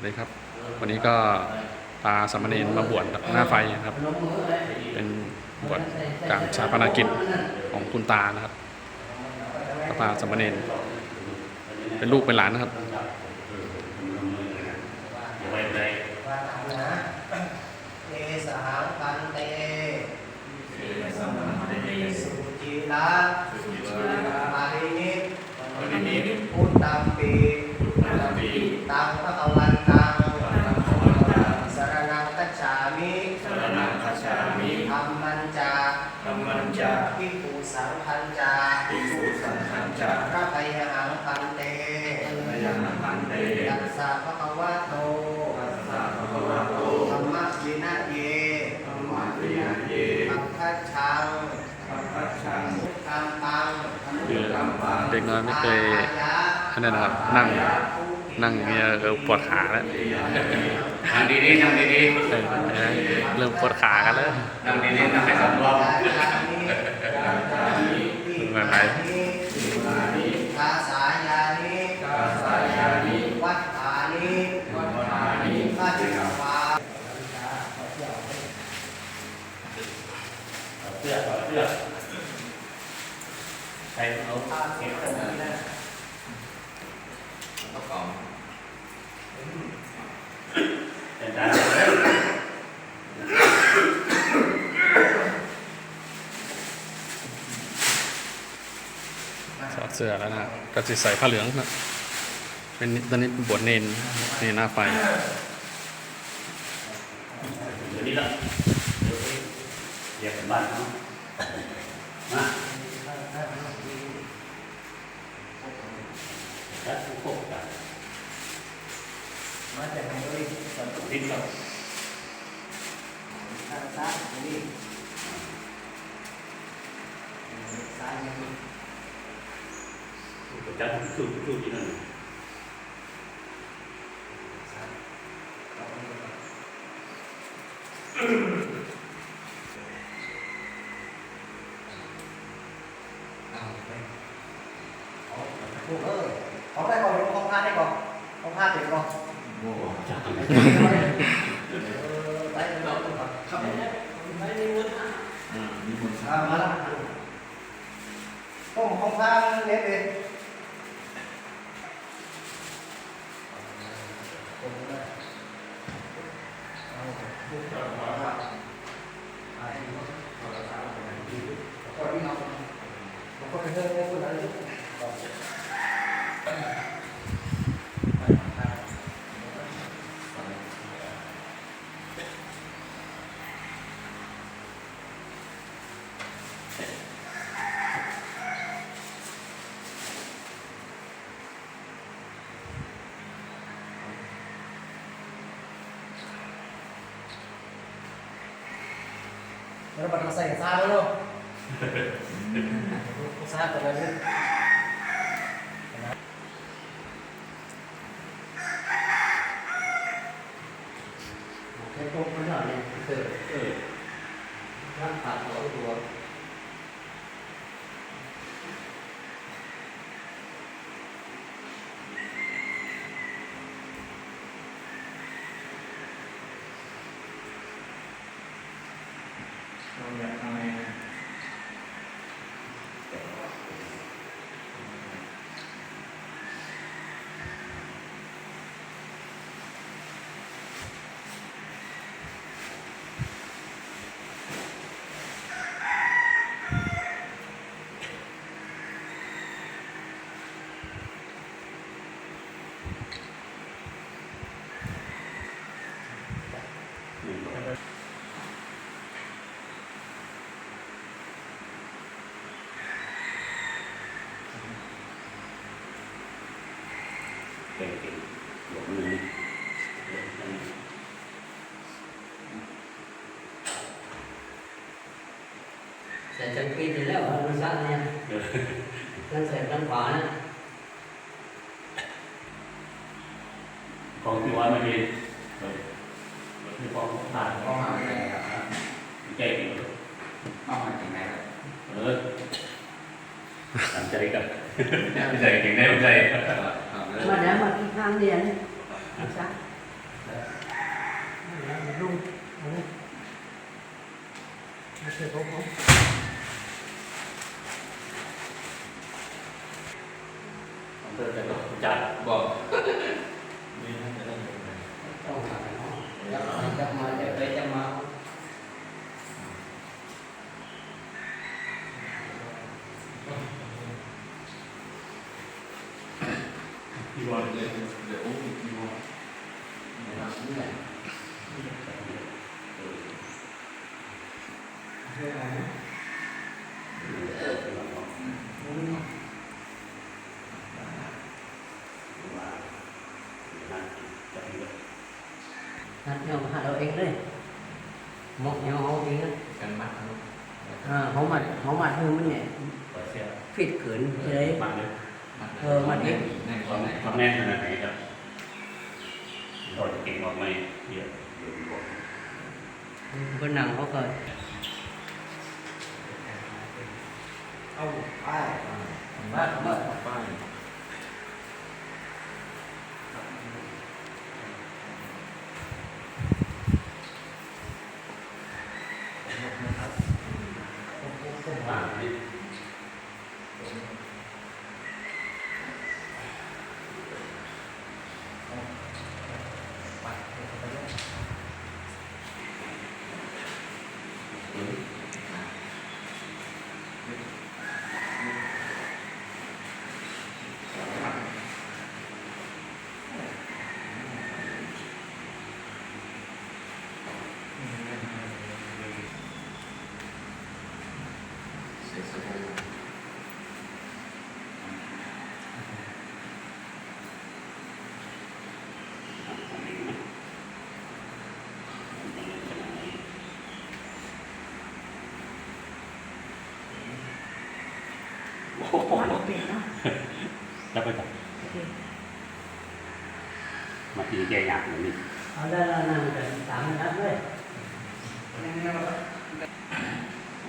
วัสดีครับ วันนี้ก็พาสามเณรมาบวชหน้าไฟนะครับ เป็นบวชการชาปนกิจของคุณตานะครับก็พาสามเณรเป็นลูกเป็นหลานนะครับ เอสหังพันเตสุจิระมารินิพุทธัมปีตังพระกวันตังสรนังคัจฉามิธรรมันจาภิกขุสังฆัญจา จะพระไตรหังพันเตพยังพันเตยัสสะภะคะวะโตตัสสะภะคะวะโตธรรมะวินาเยธรรมะวินาเยปัพพะชังปัพพะชังตังตังเด็กน้อยไม่เคยอันนั้นนะครับนั่งนั่งเงี้ยเออปวดขาแล้วนั่งดีๆนั่งดีๆเริ่มปวดขากันแล้วนั่งดีๆนั่งให้สำรวมมาไหน กาสายานิวัฏฐานิปัจจวา เสื้อเสื้อใครเอาผ้าเก็บตรงนี้นะต้องกองแต่ตา สื้อแล้วนะก็จะใส่ผ้าเหลืองนะเป็นตอนนี้เป็นบวชเนนเนนหน้าไฟเดี๋ยวนี้ละเดี๋ยวเรียกกันบ้านเนาะมาแล้วทุกคนกันมาจากไหนก็รีบสอนดิ้นก่อนทางซ้ายนี่ซ้ายนี่ จะสู้สู้ที่นั่นเอาไปก่อนเอาผ้าได้ก่อนเอาผ้าเสร็จก่อนโอ้จ้าเออไปเลยเอาก่อนครับไม่มีวุฒิอ่ามาละต้องของผ้าเล็บเลย ก็เป็นเรื่องที่คุณอะไร แล้วมันมาใส่ซาแล้วเนาะซาตัวนี้แค่ตรงมันหน่อยเนี่ยเกิด เออ ร่างขาดหัวตัว เราอยากทำไง เก่งเก่งหลบมือ ใส่จักรีอยู่แล้วมันสั้นเนี่ยนั่นใส่ด้านขวานะของที่วัดมาดีเออที่ของผ่านก็มาอะไรครับเก่งก็มาถึงไหนครับเออตามใจกันไม่ใจเก่งได้ไม่ใจเอาเลยมาเดี๋ยวมาที่ข้างเรียนนะลุงเอาเลยไม่ใช่ผมผม เดินไป จัดบอก ต้องหาเนาะแล้วจะมาจะไปจะมา พี่บอลเลยเดี๋ยวอุ้มพี่บอล นัด nhau หาเราเองเลยหมก nhau เอาเองนะ กันมัดเอา อ่าเขามัดเขามัดคือมันเนี่ย เปิดเสีย ฟิตขืนเลย มาเลย มัด เออมัดเอง แน่นอนไหน ความแน่นขนาดไหนครับเราจะเก่งออกไหมเดี๋ยวเดี๋ยวบอก บนหนังเขาก็ เอาไป มัดมัดป้าย อ่านี่เสร็จสบู่ โอ้โหแล้วไปก่อนมาทีแกอยากเหมือนนี่เอาได้แล้วนั่งกันสามนัดเลย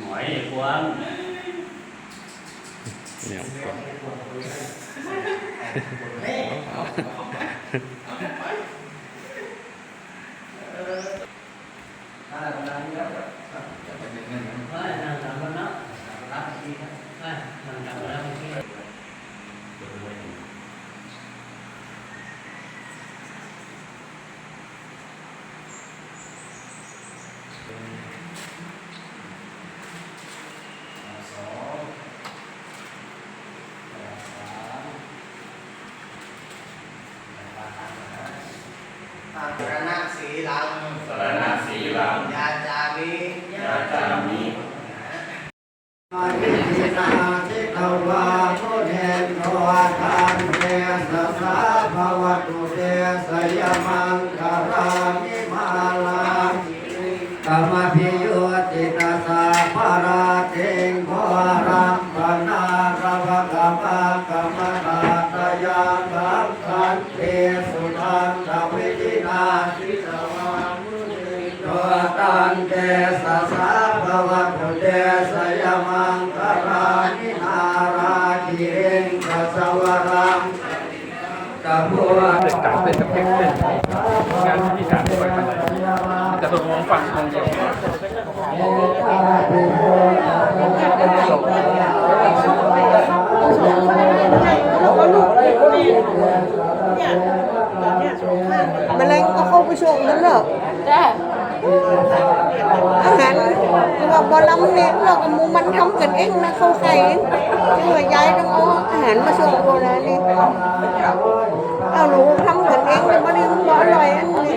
หน่อยควงเนี่ย ถ้าเราทำแล้ว จะไปเป็นเงินนะ เฮ้ยนั่งสามคนเนาะรับทีครับเฮ้ยนั่งสามคนแล้วเมื่อกี้ เดี๋ยวไปไว้ตรงนี้ สอง สารณะสีลังสารณะ เด็กกาเต้นกับเพลงเต้นงานที่การด้วยกันเลยจะถูกมองฝั่งมองฝั่งแมลงก็เข้าไปช่วงนั้นเหรอจ้าอาหารคือว่าบอลำเนี่ยเรากับมูมันทำกันเองนะเข้าใครยังว่ายายต้องเอาอาหารมาส่งโบราณนี่ เอาหนูทำเหมือนเองเลยบ่ได้บ่อร่อยอันนี้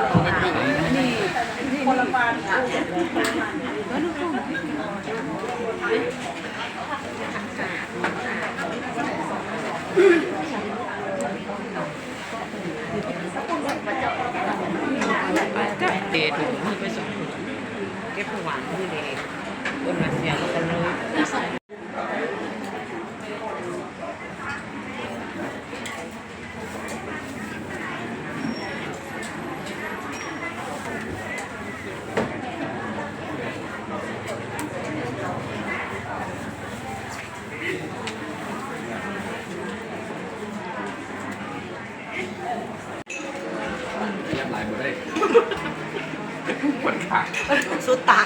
นี่คนละปานก็ดทถูกมือไปสองเก็บหวานที่เดทบนมาเสียงกันเลย เรียบร้อยหมดเลย ปวดขาสุดตา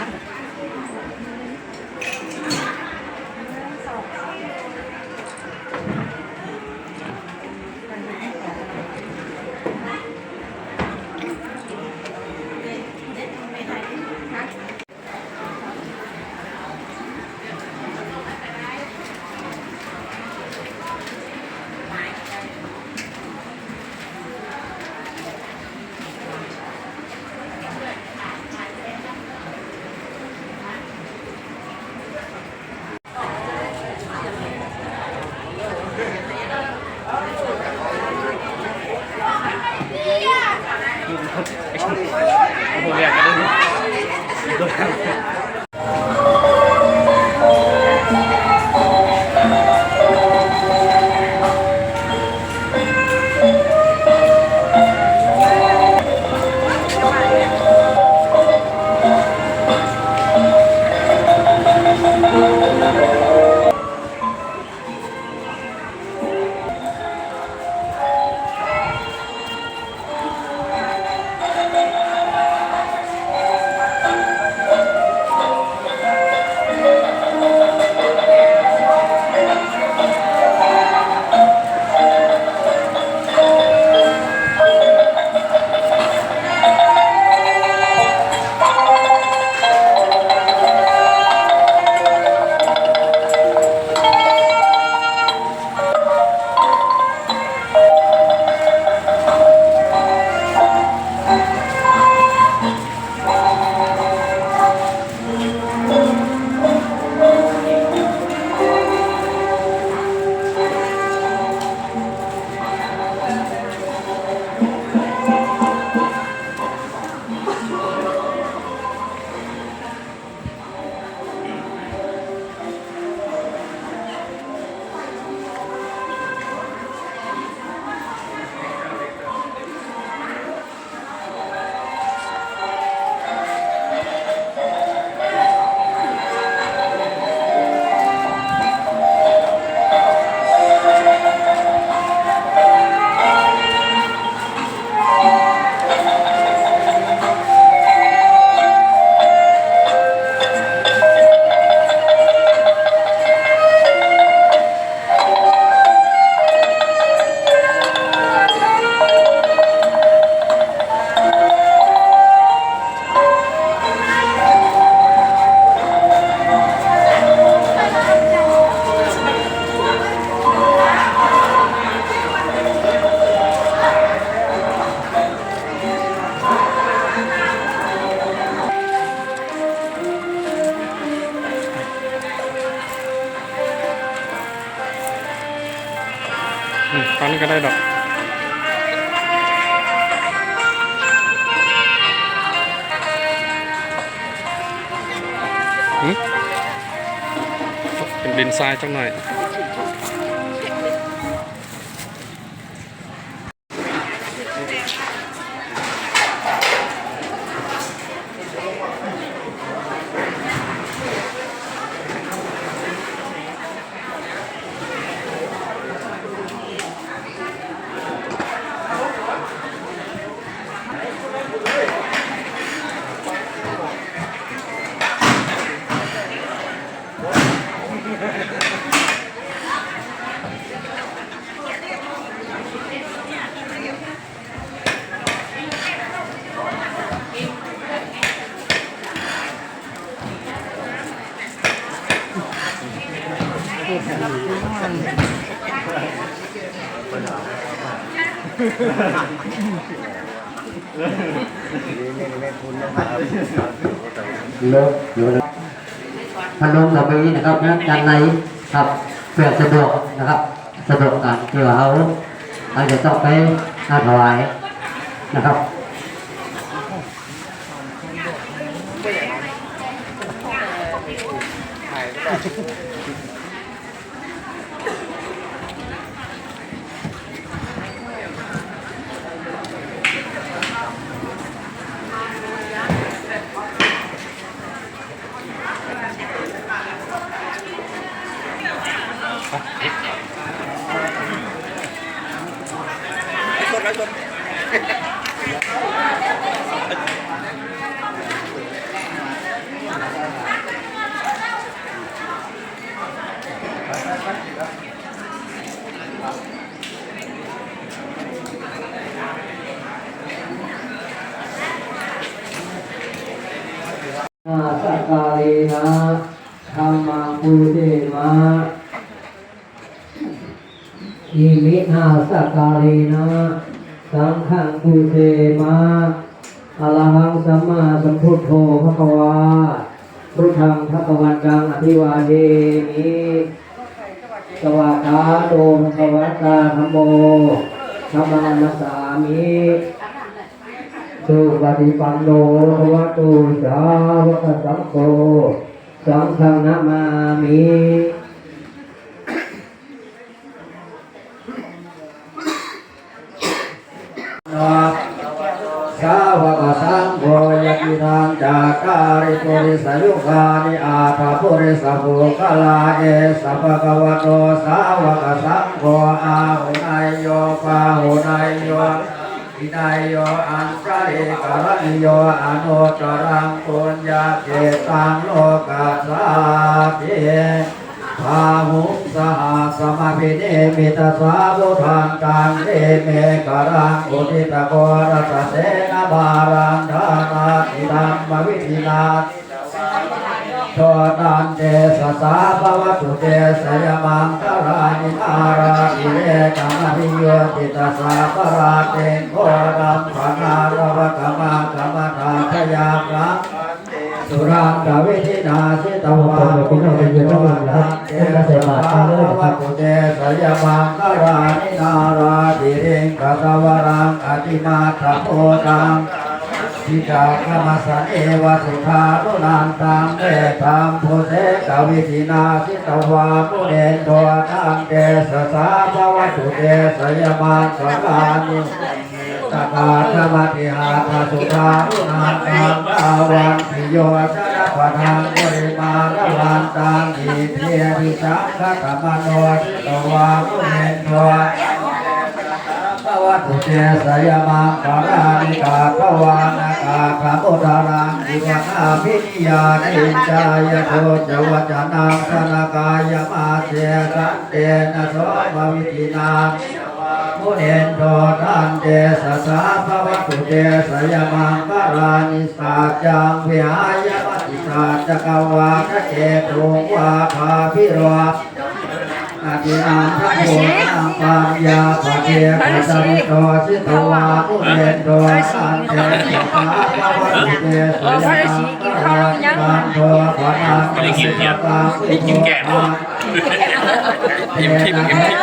เป็นดินทรายจังหน่อย เลิกเลิกพนมเราไปนะครับนะด้านในครับเพื่อสะดวกนะครับ สะดวกการเกี่ยวเขาเราจะต้องไปนาถวายนะครับ นาสกาเลนะธรรมังปุเตมะอิมินาสกาเลนะสังฆังปุเตมะอรหังสัมมาสัมพุทโธภควา พุทธังภควันตังอภิวาเทมิสวากขาโตภควัตาธรรมโมธัมมังนัสสามิสุปฏิปันโนภวตุสาวกสังโฆสังฆนามามิ ริปุริสยุคานิอาภาปุริสภุกลาเอสัพพะวะโตสาวกสังโฆอาหุนายโยปาหุนายโยวินัยโยอันตริกรณิโยอนุตรังปุญญาเกตังโลกาสาติ ภาหุสหสมพิเนมิตาสาบุทังตังเอเมกรังอุทิตกรัสเสนาบารังดานาติดัมมวิธินาโชตันเตสสาภวตุเตสยมังคารานิอาราอิเรกัมหิโยติตาสาปราเตงโครัมปนารวะกมากรรมฐานขยาคัง สุรังกวิธินาสิตวาปุเรโยตันเตสสาภวตุเตสยมังคารานิอาราอิเรกัตวรังอติมาทโพตังทิจาคมัสเอวสุขาตุนันตังเอตัมโพเสกวิธินาสิตวาปุเรนโทตังเตสสาภวตุเตสยมาสกานิ ตกาธรรมติหาทสุขาตุนันตังตาวันติโยชนะปะทังบริมาระวันตังอิเทียทิสังฆตมโนสิตวาปุเรนโทภวัตุเตสยมังกาลานิกาภวานาคาคาโมดารังดิวนาพิญญาณิจายโทจวัจนังสนากายมาเสสันเตนะโสภวิตินา มุเนนโทตันเตสสาภวัตุเตสยมังกาลานิสัจังวิหายมัติสัจกวาคเจตุงวาภาพิโรอาทินังทัพโมนังปัญญาปะเทปัสสิโตสิตวาผู้เรนโตสันเตสัพพะภวะตุเตสยมังคารังปันโทปะนังไม่ได้กินเทียบได้กินแกะเนา อิ่มทิพย์อิ่มทิพย์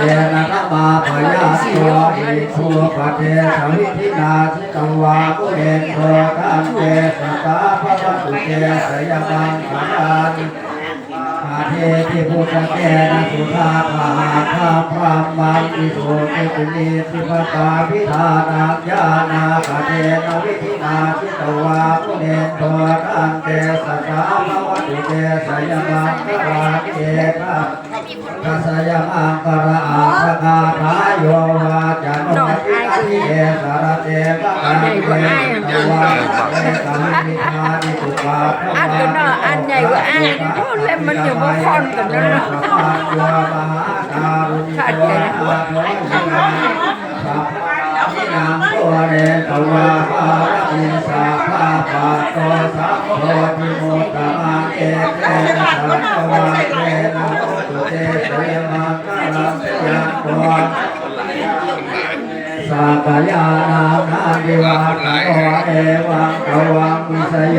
เยนะนะมาพยาสิโยอิทุปะเทสวิธินาสิตังวากุเรนโตตันเตสตาภะวะตุเตสยมังขัน เทติพุทธเกนะสุธาภาภาพรามังอิสุติปินิสิภตาวิธานาญาณาคเทนวิธินาสิตวาภุเนโตตันเตสตามวัตุเตสยมังกราเกตนะ กัสยะอังกระอาภคาทายโยวาจานุติอาทิเอสารเตปะกันเตวาเตกัมมิทานิสุปาภอันก็น่าอันใหญ่กว่าอันโอ้เล่มมันอยู่บนคอนกันนั่นนะขาดใจนะินามตัวเรตวาภาอิสาภาปะโตสัพโพธิโมตตะมังเอเตนะสัพพวะเตนะโตุเตเสยมังกะลังยัตตัวสักยานานาดิวาโตเอวังตวังวิสโย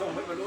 ส่งไม่บรรลุ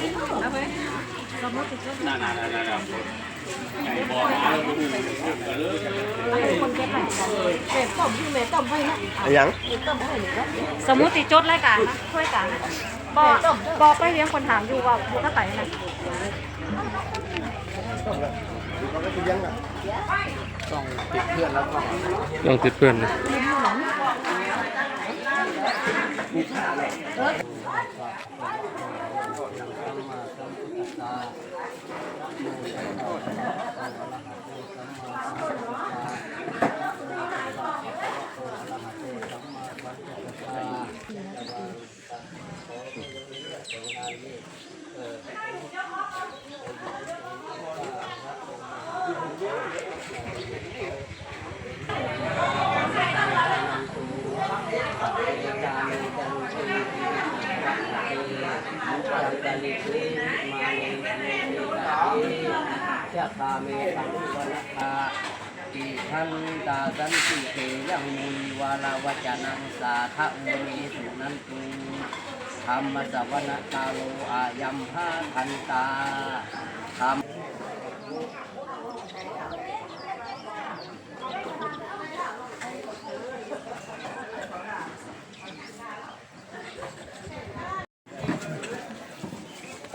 สมมุติจดรายการนะช่วยกันบอกบอกไปเลี้ยงคนถามอยู่ว่าอยู่ท่าไหนนะลองติดเพื่อนนะ ยะตาเมตังวันตาอิทันตาสันติเตยังมุนิวาลาวจนังสาทะมุนิสุนันตุ ธรรมสวนะตาโลอายัมหาทันตาธรรม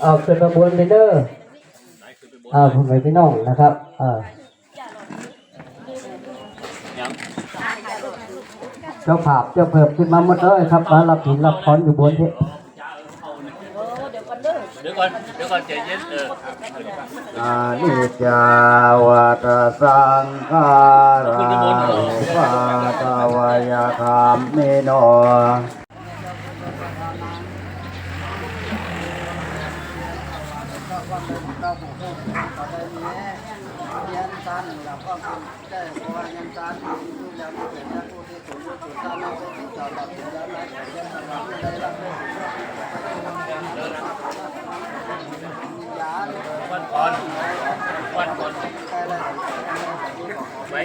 เอาขึ้นมาบนไปเด้ออ่าผมไปพี่น้องนะครับอ่าเจ้าภาพเจ้าเพิ่มขึ้นมาหมดเลยครับมารับผินรับพรอยู่บนที่เดี๋ยวก่ อนเดี๋ยวก่อนใจเย็นเอออานิจจาวัตสังขาราอุปาตวายธรรมเมโน วันก่อนวันก่อนไว้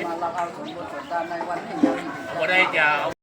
บ่ได้จะเอา